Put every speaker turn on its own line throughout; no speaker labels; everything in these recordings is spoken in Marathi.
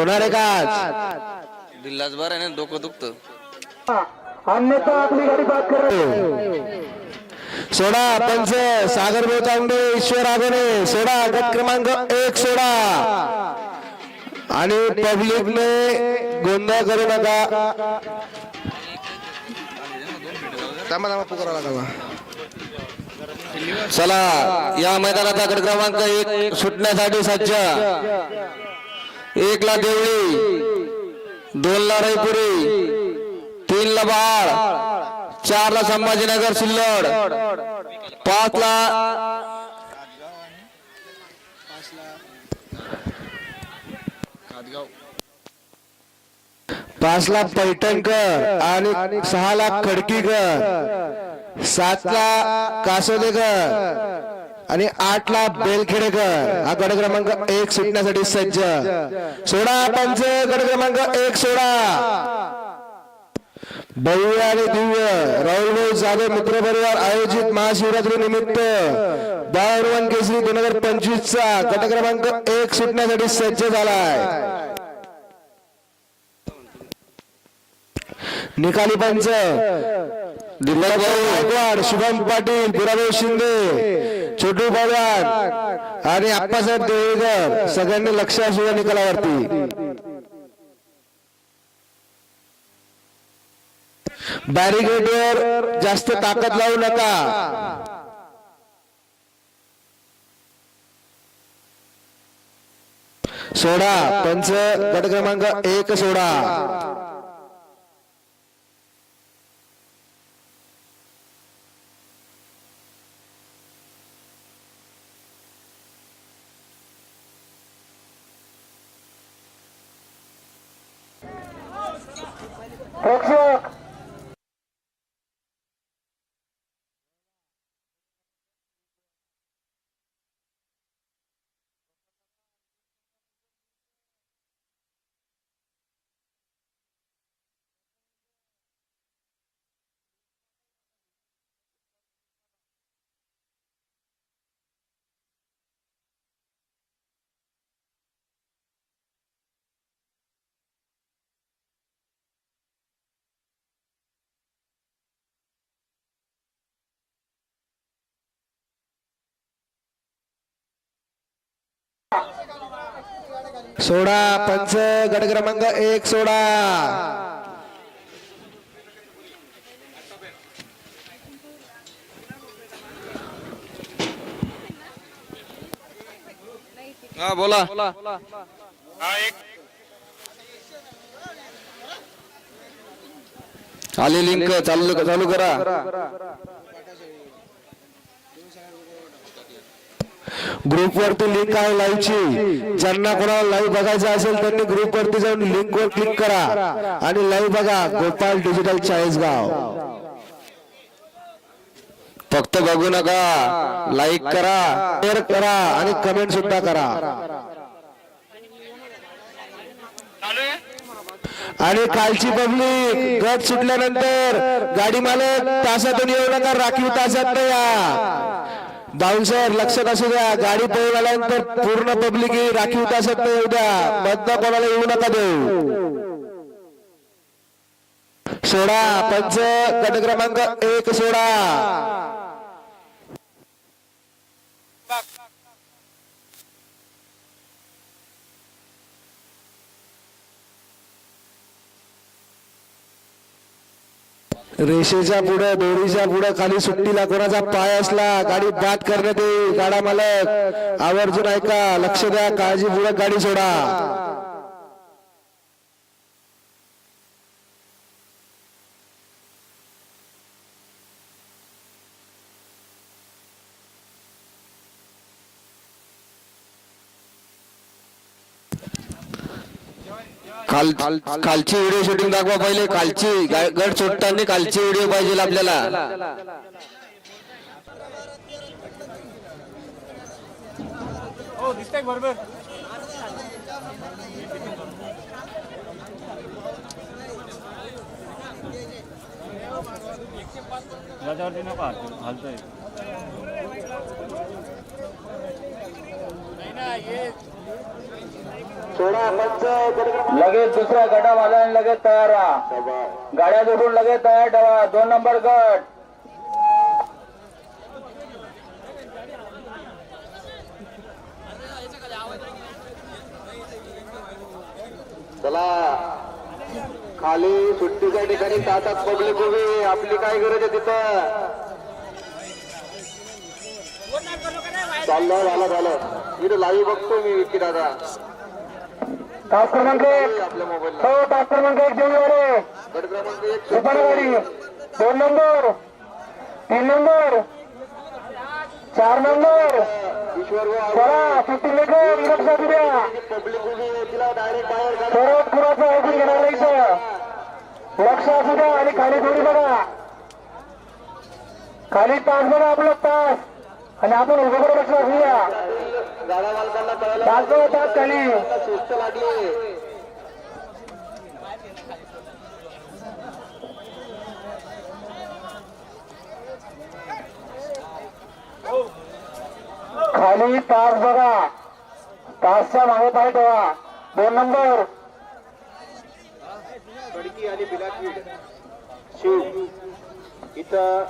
होणार आहे का?
दिल्लाच बरं आहे ना डोकं दुखतं.
अन्यथा आपली गाडी बाद कर.
सोडा पंच सागर तांबे ईश्वर आगोने सोडा गट क्रमांक एक सोडा. आणि पब्लिकने गोंधळ करू नका. थांबा थांबा पुकारा लागा चला या मैदानाचा गट क्रमांक एक सुटण्यासाठी सज्ज. एकला देवळी दोनला रायपुरी तीनला बाळ चारला संभाजीनगर सिल्लोड पाच पाचला पैठणकर आणि सहा लाख खडकीकर सातला कासोदेकर आणि आठ ला बेलखेडेकर. हा गड क्रमांक एक सुटण्यासाठी सज्ज. सोडा पंच गड क्रमांक एक सोडा. भव्य आणि दिव्य राहुल जाधव मित्र परिवार आयोजित महाशिवरात्री निमित्त बाळवन केसरी दोन हजार पंचवीस चा गट क्रमांक एक सुटण्यासाठी सज्ज झालाय. निकाली पंच. गायकवाड शुभम पाटील पुराभाऊ शिंदे. छोटू पवार. आणि आप्पासाहेब देवेकर सगळ्यांनी लक्ष असू या निकालावरती. बॅरिगेडवर जास्त ताकद लावू नका. सोडा. पंच गट क्रमांक एक सोडा. सोडा पंच गट क्रमांक एक सोडा.
हा बोला.
आली लिंक चालू चालू करा. ग्रुप वरती लिंक आहे लाईव्ह ची. ज्यांना कोणाला लाईव्ह बघायचं असेल त्यांनी ग्रुप वरती जाऊन लिंक वर क्लिक करा. आणि लाईव्ह बघा गोपाल डिजिटल चाळीसगाव फक्त बघू नका. लाईक करा शेअर करा आणि कमेंट सुद्धा करा. आणि कालची पब्लिक गट सुटल्यानंतर गाडी मालक तासातून येऊ नका राखीव तासात या. या सर लक्ष असू द्या गाडी पळून आल्यानंतर पूर्ण पब्लिक ही राखीव तासात नाही येऊ मधनं कोणाला येऊ नका देऊ. सोडा पंच गट क्रमांक एक सोडा. रेषेच्या पुढे दोरीच्या पुढे खाली सुट्टीला कोणाचा पाय असला गाडी बाद करण्यात येईल गाडा मालक. आवर्जून ऐका लक्ष द्या काळजीपूर्वक गाडी सोडा. काल कालची व्हिडिओ शूटिंग दाखवा पहिले. कालची गा- गड सुटताना कालची व्हिडिओ पाहिजे आपल्याला.
हो बरोबर. याच्यावरती नको हालतोय.
लगेच दुसऱ्या गटावाला लगेच तयार राहा गाड्या जोडून लगेच तयार ठेवा. दोन नंबर गट.
चला. खाली सुट्टीच्या ठिकाणी तासात पब्लिक उभी. आपली काय गरज आहे तिथं? चाललं झालं झालं. इथं लाईव्ह बघतो मी विकी दादा.
तास क्रमांक एक. हो तास क्रमांक एक घेऊन सुपर्णवाडी दोन नंबर. तीन नंबर. चार नंबर.
ईश्वर
चला सुट्टी लेकर लक्षात द्या.
पब्लिक
सर्वात पुराचं ऐकून घेणार इथं. लक्ष असू द्या आणि खाली थोडी बघा. खाली तास बघा आपलं तास आणि आपण उभं करून लक्ष असू द्या. खाली तास बघा. तासच्या मागे पाय ठेवा. दोन नंबर.
खडकी आणि बिलाटी शिव. इथं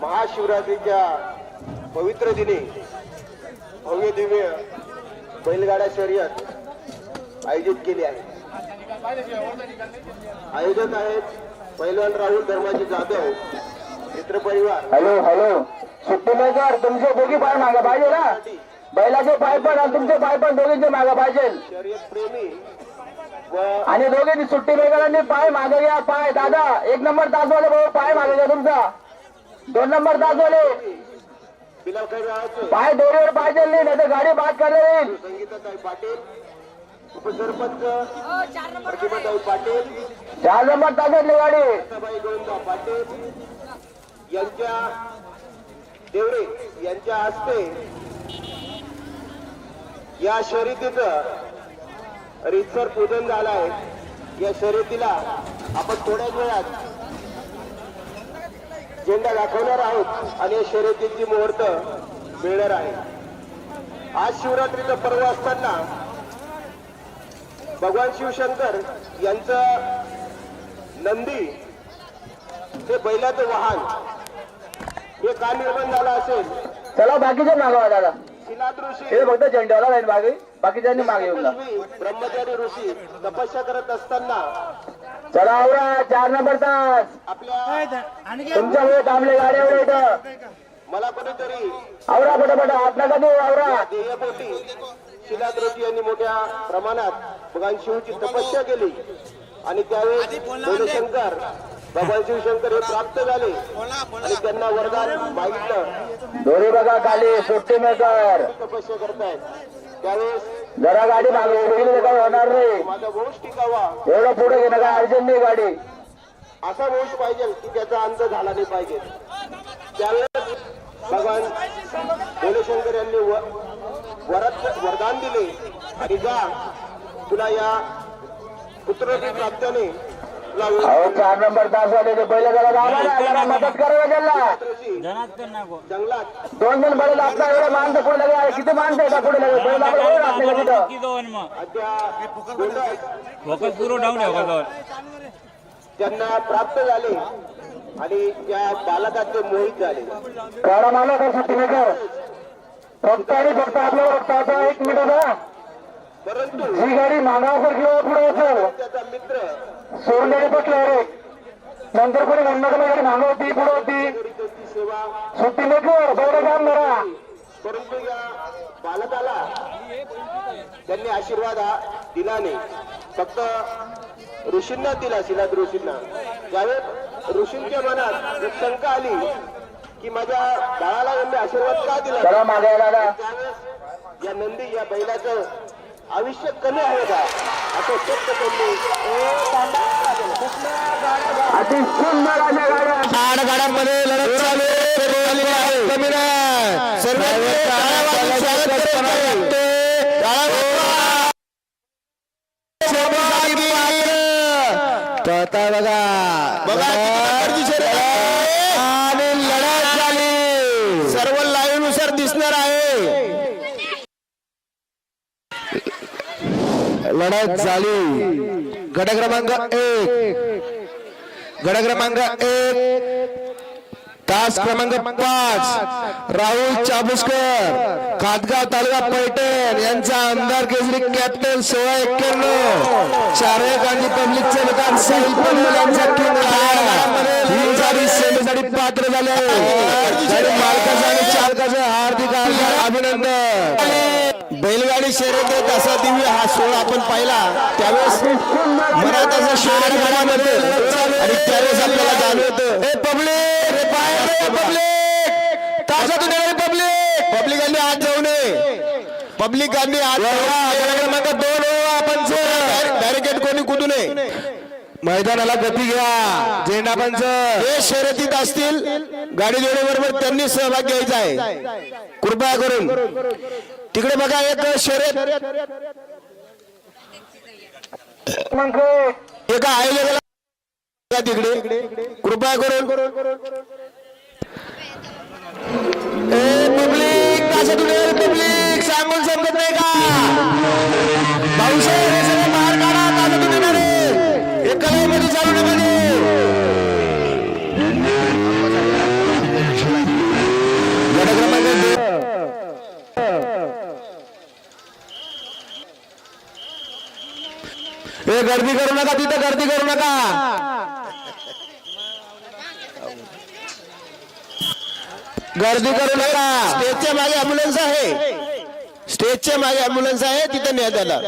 महाशिवरात्रीच्या पवित्र दिनी भव्य दिव्य बैलगाडा शर्यत आयोजित केली आहे. आयोजक आहेत पैलवान राहुल धर्माजी जाधव मित्रपरिवार
हॅलो हॅलो. सुट्टी मेकर तुमचे दोघी पाय मागे पाहिजे ना. बैलाचे पाय पण आणि तुमचे पाय पण दोघींचे मागे पाहिजे.
शर्यत प्रेमी व
आणि दोघे सुट्टी मेकरांनी पाय मागे घ्या पाय. दादा एक नंबर तासवाले भाऊ पाय मागे घ्या तुमचा. दोन नंबर तासवाले. पाय दोरीवर पाहिजे नाही नाही तर गाडी बाद करता येईल
संगीताताई पाटील उपसरपंच प्रतिभाताई पाटील
चार नंबर तासातली गाडी.
सभाई गोविंदा पाटील यांच्या देवरे यांच्या हस्ते या शर्यतीचं रितसर पूजन झालं आहे. या शर्यतीला आपण थोड्याच वेळात झेंडा दाखवणार आहोत आणि या शर्यतीची मुहूर्त मिळणार आहे. आज शिवरात्रीचं पर्व असताना भगवान शिवशंकर यांचं नंदी हे बैलाचं वाहन हे का निर्माण झालं असेल.
चला बाकीच्या मागवा दादा. हे फक्त झेंड्याला राहील मागे बाकीच्यांनी मागे येऊन
ब्रह्मचारी ऋषी तपस्या करत असताना
चला आवरा चार नंबर तास.
आपल्या
तुमच्यामुळे थांबले गाड्यावर इथं.
मला कोणीतरी
आवरा पटापट हात नका देऊ आवरा.
ध्येयपोटी शिलाद ऋषी यांनी मोठ्या प्रमाणात भगवान शिवची तपस्या केली. आणि त्यावेळेस बोलशंकर भगवान शिवशंकर हे प्राप्त झाले. आणि त्यांना वरदान मागितलं.
दोरी बघा खाली सुट्टी मेकर
तपस्या करतायत. त्यावेळेस
जरा गाडी मागे केली काही होणार नाही.
माझा वंश टिकावा.
एवढं पुढे घेणं काय अडचण नाही गाडी.
असा वंश पाहिजे की त्याचा अंत झाला नाही पाहिजे. त्यावेळेस भगवान भोलेशंकर यांनी वरात वरदान दिले. आणि जा तुला या पुत्रकी प्राप्त्याने तुला
अहो चार नंबर तास वाले ते पहिले जरा दाबा मदत करा ना त्यांना दोन दोन बैल आपला एवढे माणसं पुढे लगे आहे. किती माणसं का पुढे लगे? बैल आपलं बरोबर असते का तिथं
की दोन मग?
अद्या गोंधळ
फोकस पुरो डाऊन आहे फोकसवर
त्यांना प्राप्त झाले. आणि त्या बालकाचे मोहित झाले.
काढा मला कर सुट्टी मेकर फक्त आणि फक्त आपल्याला फक्त आता एक मिनिट हा
परंतु
ही गाडी मागावर किंवा पुढे असेल
त्याचा मित्र
सोडून गाडी पटलं रे नंतर कोणी म्हणणं गाडी मागं होती पुढे होती सुट्टी मेकर बरं काम करा
परंतु या बालकाला त्यांनी आशीर्वाद दिला नाही. फक्त ऋषींना दिला शिलाद ऋषींना. ज्यावेळेस ऋषींच्या मनात एक शंका आली की माझ्या बाळाला यांनी आशीर्वाद का दिला त्यावेळेस या नंदी या बैलाचं आयुष्य कमी आहे का? त्यांनी
अति सुंदर अशा गाड्या.
आठ गाड्यांमध्ये लढत चालू आहे. कमी नाही. सर्वांनी टाळ्या वाजवून स्वागत करायला लागते. टाळ्या वाजवा. सहभागी पात्र. तो आता बघा आणि लढत झाली सर्व लाईव्हनुसार दिसणार आहे लढत झाली. गट क्रमांक एक. गट क्रमांक एक. तास क्रमांक पाच. राहुल चाबुसकर खातगाव तालुका पैठण यांचा आमदार केसरी कॅप्टन सोळा एक्क्याण्णव. चारही गांधी पब्लिकचे दुकान साहिल पटेल यांचा ही गाडी सेवेसाठी पात्र झाले. आहे मालकाचं आणि चालकाचं हार्दिक हार्दिक अभिनंदन.
बैलगाडी शर्यत असा दिव्य हा सोहळा आपण पाहिला. त्यावेळेस मनात असं शहर घडामध्ये आणि त्यावेळेस आपल्याला जाणवतं
हे पब्लिक रे बाहेर पब्लिक! तासातून पब्लिक!
पब्लिकांनी आज जाऊ नये. पब्लिकांनी आज
क्रमांक दोन आपण
बॅरिकेड कोणी कुठू नये.
मैदानाला गती घ्या. झेंडा पंच
हे शर्यतीत असतील गाडी जोडीबरोबर त्यांनी सहभाग घ्यायचा आहे. कृपया करून. तिकडे बघा एक शर्यत. एका आयोजकाला तिकडे. कृपया करून.
ए पब्लिक तासातून पब्लिक सांगून समजत नाही का? भाऊसाहेब हे सगळे बाहेर काढा आता तुम्ही मध्ये एक कलाईमध्ये चालू नका गर्दी करू नका तिथं गर्दी करू नका. गर्दी करू नका.
स्टेजच्या मागे अँब्युलन्स आहे. स्टेजच्या मागे अँब्युलन्स आहे तिथं न्या त्याला.